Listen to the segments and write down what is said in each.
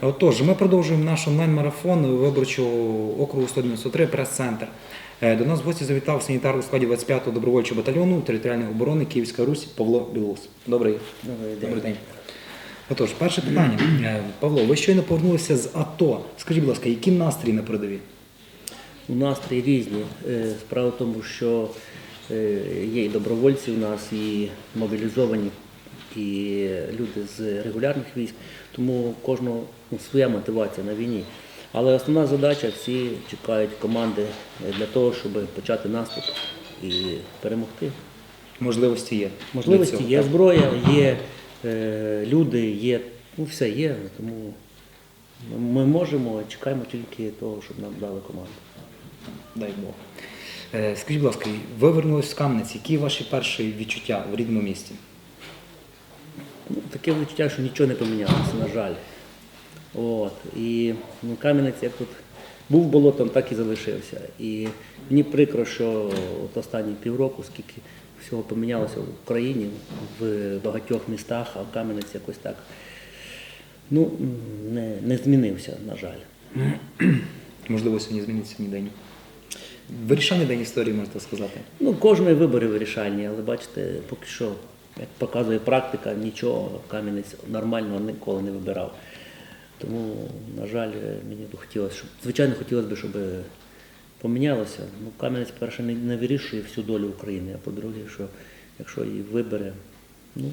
Отож, ми продовжуємо наш онлайн-марафон виборчого округу 193 прес-центр. Е, До нас в гості завітав санітар у складі 25-го добровольчого батальйону територіальної оборони Київська Русь Павло Білоус. Добрий, Добрий день. Добрий день. Отож, перше питання. Е, Павло, ви щойно повернулися з АТО. Скажіть, будь ласка, які настрій на передовій? У настрій різні. Е, Справа в тому, що е, є і добровольці у нас, і мобілізовані, і люди з регулярних військ, тому кожного ну, своя мотивація на війні. Але основна задача всі чекають команди для того, щоб почати наступ і перемогти. Можливості є. Можливості цього, є так? зброя, є е, люди, є, ну все є. Тому ми можемо, чекаємо тільки того, щоб нам дали команду. Дай Бог. Е, Скажіть, будь ласка, ви вернулись з Кам'янець. Які ваші перші відчуття в рідному місті? Ну, таке відчуття, що нічого не помінялося, на жаль. От. І ну, Кам'янець як тут був болотом, так і залишився. І мені прикро, що от останні півроку, скільки всього помінялося в Україні, в багатьох містах, а Кам'янець якось так ну, не, не змінився, на жаль. Можливо, сьогодні зміниться ні день. Вирішальний день історії, можна сказати. Ну, кожні вибори вирішальні, але бачите, поки що, як показує практика, нічого Кам'янець нормального ніколи не вибирав. Тому, на жаль, мені б хотілося, щоб, звичайно, хотілося б, щоб помінялося. Ну, Кам'янець, перше, не, вирішує всю долю України, а по-друге, що якщо її вибере, ну,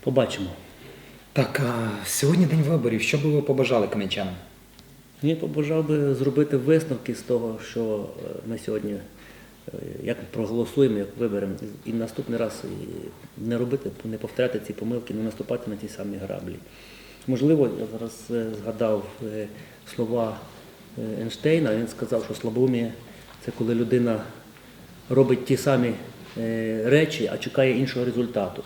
побачимо. Так, а сьогодні день виборів. Що би ви побажали кам'янчанам? Я побажав би зробити висновки з того, що ми сьогодні е, як проголосуємо, як виберемо, і наступний раз не робити, не повторяти ці помилки, не наступати на ті самі граблі. Можливо, я зараз е, згадав е, слова е, Ейнштейна, він сказав, що слабоумie – це коли людина робить ті самі речі, а чекає іншого результату.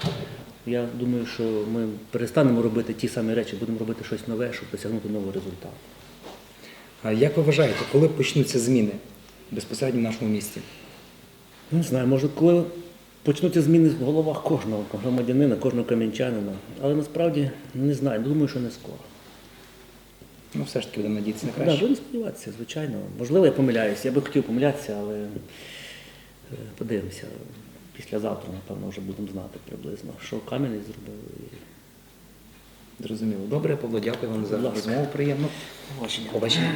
Я думаю, що ми перестанемо робити ті самі речі, будемо робити щось нове, щоб досягнути нового результату. А як ви вважаєте, коли почнуться зміни безпосередньо в нашому місті? Не знаю, може, коли почнуться зміни в головах кожного громадянина, кожного кам'янчанина, але насправді не знаю, думаю, що не скоро. Ну, все ж таки будемо надіятися на Так, краще. будемо сподіватися, звичайно. Можливо, я помиляюся. Я би хотів помилятися, але е, подивимося. Післязавтра, напевно, вже будемо знати приблизно, що Кам'янець зробив. і Зрозуміло. Добре, Павло, дякую вам за Будь ласка. розмову. Приємно. Побачення.